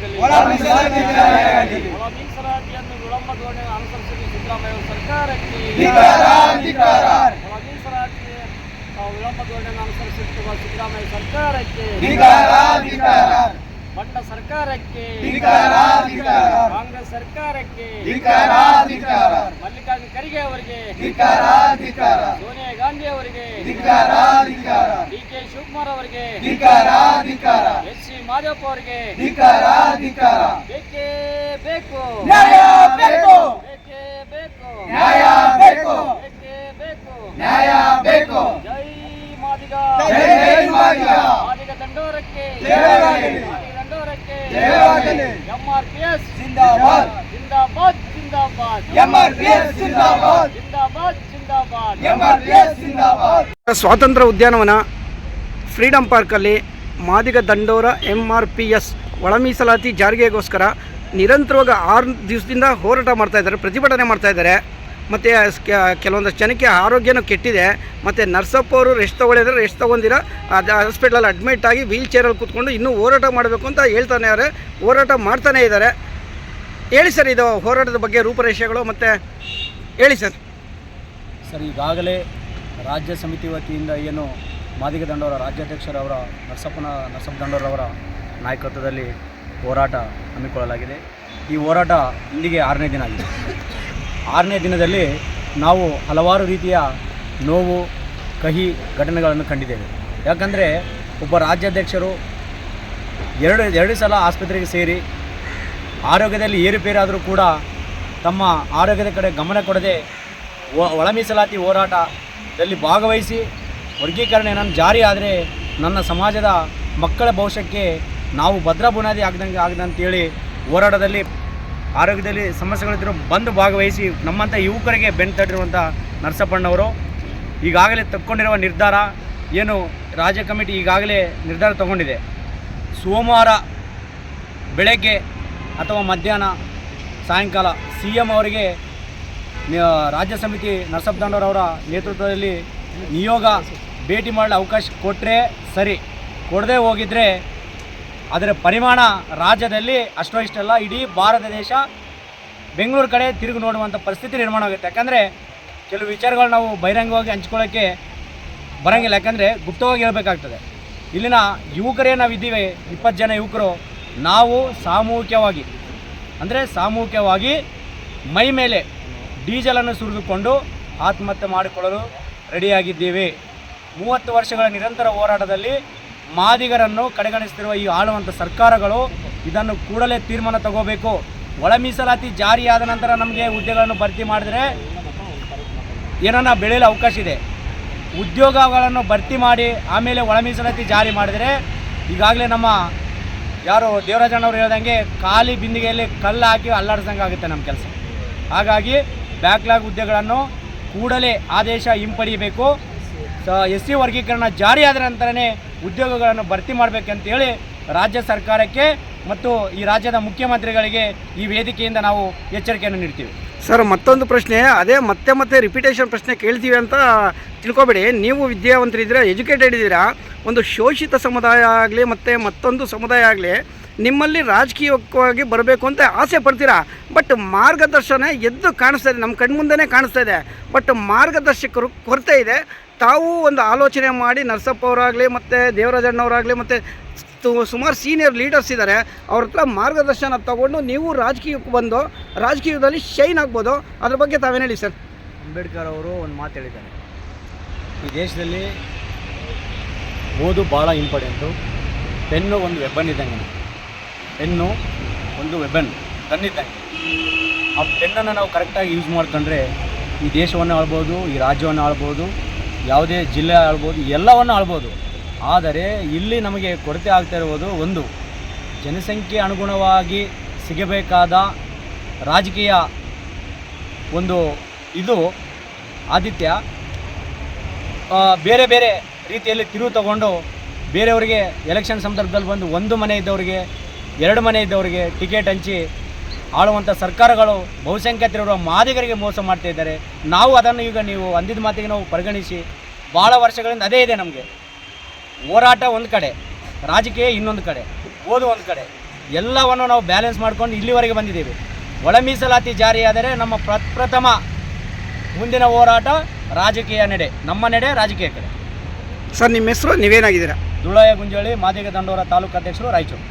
ಜಾರಿಯಾಗಲಿ ಒಳ ಮೀಸಲಾತಿಯನ್ನು ವಿಳಂಬ ಧೋರಣೆ ಅನುಸರಿಸಲು ಸಿದ್ದರಾಮಯ್ಯ ಸರ್ಕಾರಕ್ಕೆ ಒಳ ಮೀಸಲಾತಿ ಆ, ವಿಳಂಬ ಧೋರಣೆ ಅನುಸರಿಸುತ್ತಿರುವ ಸಿದ್ದರಾಮಯ್ಯ ಸರ್ಕಾರಕ್ಕೆ ಬಂಡ ಸರ್ಕಾರಕ್ಕೆ ಕಾಂಗ್ರೆಸ್ ಸರ್ಕಾರಕ್ಕೆ ಮಲ್ಲಿಕಾರ್ಜುನ ಖರ್ಗೆ ಅವರಿಗೆ ಸೋನಿಯಾ ಗಾಂಧಿ ಅವರಿಗೆ ಡಿ ಕೆ ಶಿವಕುಮಾರ್ ಅವರಿಗೆ ಎಚ್ ಮಾದೇವಪ್ಪ ಅವರಿಗೆ. ಧಿಕಾರ ಧಿಕಾರ. ಬೇಕೇ ಬೇಕು? ನ್ಯಾಯ ಬೇಕು. ಬೇಕೇ ಬೇಕು? ನ್ಯಾಯ ಬೇಕು. ಬೇಕೇ ಬೇಕು? ನ್ಯಾಯ ಬೇಕು. ಜೈ ಮಾದಿಗ. ಜೈ ಜೈ ಮಾದಿಗ. ಮಾದಿಗ ದಂಡೋರಕ್ಕೆ. ಜಯವಾಗಲಿ. ಮಾದಿಗ ದಂಡೋರಕ್ಕೆ. ಜಯವಾಗಲಿ. ಎಂಆರ್ಪಿಎಸ್ ಜಿಂದಾಬಾದ್. ಜಿಂದಾಬಾದ್ ಜಿಂದಾಬಾದ್. ಎಂಆರ್ಪಿಎಸ್ ಜಿಂದಾಬಾದ್. ಜಿಂದಾಬಾದ್ ಜಿಂದಾಬಾದ್. ಎಂಆರ್ಪಿಎಸ್ ಜಿಂದಾಬಾದ್. ಸ್ವಾತಂತ್ರ್ಯ ಉದ್ಯಾನವನ ಫ್ರೀಡಂ ಪಾರ್ಕಲ್ಲಿ Madiga Dandora M R P S ಒಳ ಮೀಸಲಾತಿ ಜಾರಿಗೆಗೋಸ್ಕರ ನಿರಂತರವಾಗಿ ಆರು ದಿವಸದಿಂದ ಹೋರಾಟ ಮಾಡ್ತಾ ಇದ್ದಾರೆ, ಪ್ರತಿಭಟನೆ ಮಾಡ್ತಾ ಇದ್ದಾರೆ. ಮತ್ತು ಕೆಲವೊಂದಷ್ಟು ಜನಕ್ಕೆ ಆರೋಗ್ಯನೂ ಕೆಟ್ಟಿದೆ. ಮತ್ತು ನರ್ಸಪ್ಪ ಅವರು ರೆಸ್ಟ್ ತೊಗೊಳಿದ್ರೆ ರೆಸ್ಟ್ ತೊಗೊಂಡಿರ ಅದು ಹಾಸ್ಪಿಟ್ಲಲ್ಲಿ ಅಡ್ಮಿಟ್ ಆಗಿ ವೀಲ್ ಚೇರಲ್ಲಿ ಕೂತ್ಕೊಂಡು ಇನ್ನೂ ಹೋರಾಟ ಮಾಡಬೇಕು ಅಂತ ಹೇಳ್ತಾನೆ ಅವರೇ. ಹೋರಾಟ ಮಾಡ್ತಾನೇ ಇದ್ದಾರೆ. ಹೇಳಿ ಸರ್ ಇದು ಹೋರಾಟದ ಬಗ್ಗೆ ರೂಪರೇಷೆಗಳು ಮತ್ತು ಹೇಳಿ ಸರ್. ಸರ್, ಈಗಾಗಲೇ ರಾಜ್ಯ ಸಮಿತಿ ವತಿಯಿಂದ ಏನು ಮಾದಿಗ ದಂಡೋರ ರಾಜ್ಯಾಧ್ಯಕ್ಷರವರ, ನರಸಪ್ಪನ, ನರಸಪ್ಪ ದಂಡೋರವರ ನಾಯಕತ್ವದಲ್ಲಿ ಹೋರಾಟ ಹಮ್ಮಿಕೊಳ್ಳಲಾಗಿದೆ. ಈ ಹೋರಾಟ ಇಲ್ಲಿಗೆ ಆರನೇ ದಿನ ಆಗಿದೆ. ಆರನೇ ದಿನದಲ್ಲಿ ನಾವು ಹಲವಾರು ರೀತಿಯ ನೋವು, ಕಹಿ ಘಟನೆಗಳನ್ನು ಕಂಡಿದ್ದೇವೆ. ಯಾಕಂದರೆ ಒಬ್ಬ ರಾಜ್ಯಾಧ್ಯಕ್ಷರು ಎರಡು ಎರಡು ಸಲ ಆಸ್ಪತ್ರೆಗೆ ಸೇರಿ ಆರೋಗ್ಯದಲ್ಲಿ ಏರುಪೇರಾದರೂ ಕೂಡ ತಮ್ಮ ಆರೋಗ್ಯದ ಕಡೆ ಗಮನ ಕೊಡದೆ ಒಳ ಮೀಸಲಾತಿ ಹೋರಾಟದಲ್ಲಿ ಭಾಗವಹಿಸಿ ವರ್ಗೀಕರಣ ಏನಾದ್ರು ಜಾರಿ ಆದರೆ ನನ್ನ ಸಮಾಜದ ಮಕ್ಕಳ ಭವಿಷ್ಯಕ್ಕೆ ನಾವು ಭದ್ರ ಬುನಾದಿ ಆಗದಂಗೆ ಆಗದಂತೇಳಿ ಹೋರಾಟದಲ್ಲಿ, ಆರೋಗ್ಯದಲ್ಲಿ ಸಮಸ್ಯೆಗಳಿದ್ದರೂ ಬಂದು ಭಾಗವಹಿಸಿ ನಮ್ಮಂಥ ಯುವಕರಿಗೆ ಬೆನ್ನು ತಟ್ಟಿರುವಂಥ ನರಸಪ್ಪಣ್ಣವರು ಈಗಾಗಲೇ ತಕ್ಕೊಂಡಿರುವ ನಿರ್ಧಾರ ಏನು ರಾಜ್ಯ ಕಮಿಟಿ ಈಗಾಗಲೇ ನಿರ್ಧಾರ ತಗೊಂಡಿದೆ. ಸೋಮವಾರ ಬೆಳಗ್ಗೆ ಅಥವಾ ಮಧ್ಯಾಹ್ನ ಸಾಯಂಕಾಲ ಸಿ ಎಂ ಅವರಿಗೆ ರಾಜ್ಯ ಸಮಿತಿ ನರಸಪ್ಪದಂಡವರವರ ನೇತೃತ್ವದಲ್ಲಿ ನಿಯೋಗ ಭೇಟಿ ಮಾಡಲು ಅವಕಾಶ ಕೊಟ್ಟರೆ ಸರಿ. ಕೊಡದೆ ಹೋಗಿದ್ರೆ ಅದರ ಪರಿಮಾಣ ರಾಜ್ಯದಲ್ಲಿ ಅಷ್ಟೋ ಇಷ್ಟಲ್ಲ, ಇಡೀ ಭಾರತ ದೇಶ ಬೆಂಗಳೂರು ಕಡೆ ತಿರುಗಿ ನೋಡುವಂಥ ಪರಿಸ್ಥಿತಿ ನಿರ್ಮಾಣ ಆಗುತ್ತೆ. ಯಾಕಂದರೆ ಕೆಲವು ವಿಚಾರಗಳು ನಾವು ಬಹಿರಂಗವಾಗಿ ಹಂಚ್ಕೊಳ್ಳೋಕ್ಕೆ ಬರೋಂಗಿಲ್ಲ. ಯಾಕಂದರೆ ಗುಪ್ತವಾಗಿ ಹೇಳಬೇಕಾಗ್ತದೆ. ಇಲ್ಲಿನ ಯುವಕರೇ ನಾವು ಇದ್ದೀವಿ ಇಪ್ಪತ್ತು ಜನ ಯುವಕರು. ನಾವು ಸಾಮೂಹಿಕವಾಗಿ, ಅಂದರೆ ಸಾಮೂಹಿಕವಾಗಿ ಮೈ ಮೇಲೆ ಡೀಸೆಲನ್ನು ಸುರಿದುಕೊಂಡು ಆತ್ಮಹತ್ಯೆ ಮಾಡಿಕೊಳ್ಳಲು ರೆಡಿಯಾಗಿದ್ದೀವಿ. ಮೂವತ್ತು ವರ್ಷಗಳ ನಿರಂತರ ಹೋರಾಟದಲ್ಲಿ ಮಾದಿಗರನ್ನು ಕಡೆಗಣಿಸುತ್ತಿರುವ ಈ ಆಳುವಂಥ ಸರ್ಕಾರಗಳು ಇದನ್ನು ಕೂಡಲೇ ತೀರ್ಮಾನ ತಗೋಬೇಕು. ಒಳ ಮೀಸಲಾತಿ ಜಾರಿಯಾದ ನಂತರ ನಮಗೆ ಹುದ್ದೆಗಳನ್ನು ಭರ್ತಿ ಮಾಡಿದರೆ ಏನನ್ನ ಬೆಳೆಯಲು ಅವಕಾಶ ಇದೆ. ಉದ್ಯೋಗಗಳನ್ನು ಭರ್ತಿ ಮಾಡಿ ಆಮೇಲೆ ಒಳ ಮೀಸಲಾತಿ ಜಾರಿ ಮಾಡಿದರೆ ಈಗಾಗಲೇ ನಮ್ಮ ಯಾರು ದೇವರಾಜಣ್ಣವ್ರು ಹೇಳ್ದಂಗೆ ಖಾಲಿ ಬಿಂದಿಗೆಯಲ್ಲಿ ಕಲ್ಲು ಹಾಕಿ ಅಲ್ಲಾಡ್ಸಂಗೆ ಆಗುತ್ತೆ ನಮ್ಮ ಕೆಲಸ. ಹಾಗಾಗಿ ಬ್ಯಾಕ್ಲಾಗ್ ಹುದ್ದೆಗಳನ್ನು ಕೂಡಲೇ ಆದೇಶ ಹಿಂಪಡಿಬೇಕು ಸ ಎಸ್ ಸಿ ವರ್ಗೀಕರಣ ಜಾರಿಯಾದ ನಂತರನೇ ಉದ್ಯೋಗಗಳನ್ನು ಭರ್ತಿ ಮಾಡಬೇಕಂತೇಳಿ ರಾಜ್ಯ ಸರ್ಕಾರಕ್ಕೆ ಮತ್ತು ಈ ರಾಜ್ಯದ ಮುಖ್ಯಮಂತ್ರಿಗಳಿಗೆ ಈ ವೇದಿಕೆಯಿಂದ ನಾವು ಎಚ್ಚರಿಕೆಯನ್ನು ನೀಡ್ತೀವಿ. ಸರ್, ಮತ್ತೊಂದು ಪ್ರಶ್ನೆ, ಅದೇ ಮತ್ತೆ ಮತ್ತೆ ರಿಪಿಟೇಷನ್ ಪ್ರಶ್ನೆ ಕೇಳ್ತೀವಿ ಅಂತ ತಿಳ್ಕೊಬೇಡಿ. ನೀವು ವಿದ್ಯಾವಂತರಿದ್ದೀರಾ ಎಜುಕೇಟೆಡ್ ಇದ್ದೀರಾ, ಒಂದು ಶೋಷಿತ ಸಮುದಾಯ ಆಗಲಿ ಮತ್ತು ಮತ್ತೊಂದು ಸಮುದಾಯ ಆಗಲಿ, ನಿಮ್ಮಲ್ಲಿ ರಾಜಕೀಯವಾಗಿ ಬರಬೇಕು ಅಂತ ಆಸೆ ಪಡ್ತೀರಾ? ಬಟ್ ಮಾರ್ಗದರ್ಶನ ಎದ್ದು ಕಾಣಿಸ್ತಾ ಇದೆ ನಮ್ಮ ಕಣ್ಮುಂದೆನೇ ಕಾಣಿಸ್ತಾ ಇದೆ. ಬಟ್ ಮಾರ್ಗದರ್ಶಕರು ಕೊರತೆ ಇದೆ ತಾವು ಒಂದು ಆಲೋಚನೆ ಮಾಡಿ ನರಸಪ್ಪ ಅವರಾಗಲಿ ಮತ್ತು ದೇವರಾಜಣ್ಣವರಾಗಲಿ ಮತ್ತು ಸುಮಾರು ಸೀನಿಯರ್ ಲೀಡರ್ಸ್ ಇದ್ದಾರೆ ಅವ್ರ ಹತ್ರ ಮಾರ್ಗದರ್ಶನ ತಗೊಂಡು ನೀವು ರಾಜಕೀಯಕ್ಕೆ ಬಂದು ರಾಜಕೀಯದಲ್ಲಿ ಶೈನ್ ಆಗ್ಬೋದು. ಅದ್ರ ಬಗ್ಗೆ ತಾವೇನು ಹೇಳಿ ಸರ್? ಅಂಬೇಡ್ಕರ್ ಅವರು ಒಂದು ಮಾತು ಹೇಳಿದ್ದಾರೆ. ಈ ದೇಶದಲ್ಲಿ ಓದು ಭಾಳ ಇಂಪಾರ್ಟೆಂಟು. ಪೆನ್ನು ಒಂದು ವೆಬನ್ ಇದ್ದಂಗೆ. ಪೆನ್ನು ಒಂದು ವೆಬನ್ ತನ್ನಿದ್ದಂಗೆ ಆ ಪೆನ್ನನ್ನು ನಾವು ಕರೆಕ್ಟಾಗಿ ಯೂಸ್ ಮಾಡ್ಕೊಂಡ್ರೆ ಈ ದೇಶವನ್ನು ಆಳ್ಬೋದು, ಈ ರಾಜ್ಯವನ್ನು ಆಳ್ಬೋದು ಯಾವುದೇ ಜಿಲ್ಲೆ ಆಳ್ಬೋದು, ಎಲ್ಲವನ್ನು ಆಳ್ಬೋದು. ಆದರೆ ಇಲ್ಲಿ ನಮಗೆ ಕೊರತೆ ಆಗ್ತಾ ಇರುವುದು ಒಂದು, ಜನಸಂಖ್ಯೆ ಅನುಗುಣವಾಗಿ ಸಿಗಬೇಕಾದ ರಾಜಕೀಯ ಒಂದು ಇದು. ಆದಿತ್ಯ ಬೇರೆ ಬೇರೆ ರೀತಿಯಲ್ಲಿ ತಿರುವು ತಗೊಂಡು ಬೇರೆಯವರಿಗೆ ಎಲೆಕ್ಷನ್ ಸಂದರ್ಭದಲ್ಲಿ ಬಂದು ಒಂದು ಮನೆ ಇದ್ದವರಿಗೆ, ಎರಡು ಮನೆ ಇದ್ದವರಿಗೆ ಟಿಕೆಟ್ ಹಂಚಿ ಆಳುವಂಥ ಸರ್ಕಾರಗಳು ಬಹುಸಂಖ್ಯಾತರಿರುವ ಮಾದಿಗರಿಗೆ ಮೋಸ ಮಾಡ್ತಾ ಇದ್ದಾರೆ. ನಾವು ಅದನ್ನು ಈಗ ನೀವು ಅಂದಿದ ಮಾತಿಗೆ ನಾವು ಪರಿಗಣಿಸಿ ಭಾಳ ವರ್ಷಗಳಿಂದ ಅದೇ ಇದೆ ನಮಗೆ. ಹೋರಾಟ ಒಂದು ಕಡೆ ರಾಜಕೀಯ ಇನ್ನೊಂದು ಕಡೆ ಓದು ಒಂದು ಕಡೆ. ಎಲ್ಲವನ್ನು ನಾವು ಬ್ಯಾಲೆನ್ಸ್ ಮಾಡ್ಕೊಂಡು ಇಲ್ಲಿವರೆಗೆ ಬಂದಿದ್ದೀವಿ. ಒಳ ಮೀಸಲಾತಿ ಜಾರಿಯಾದರೆ ನಮ್ಮ ಪ್ರಪ್ರಥಮ ಮುಂದಿನ ಹೋರಾಟ ರಾಜಕೀಯ ನಡೆ ನಮ್ಮ ನಡೆ ರಾಜಕೀಯ ಕಡೆ. ಸರ್ ನಿಮ್ಮ ಹೆಸರು ನೀವೇನಾಗಿದ್ದೀರಾ? ದುಳಾಯ ಗುಂಜೋಳಿ ಮಾದಿಗ ದಂಡೋರ ತಾಲೂಕು ಅಧ್ಯಕ್ಷರು ರಾಯಚೂರು.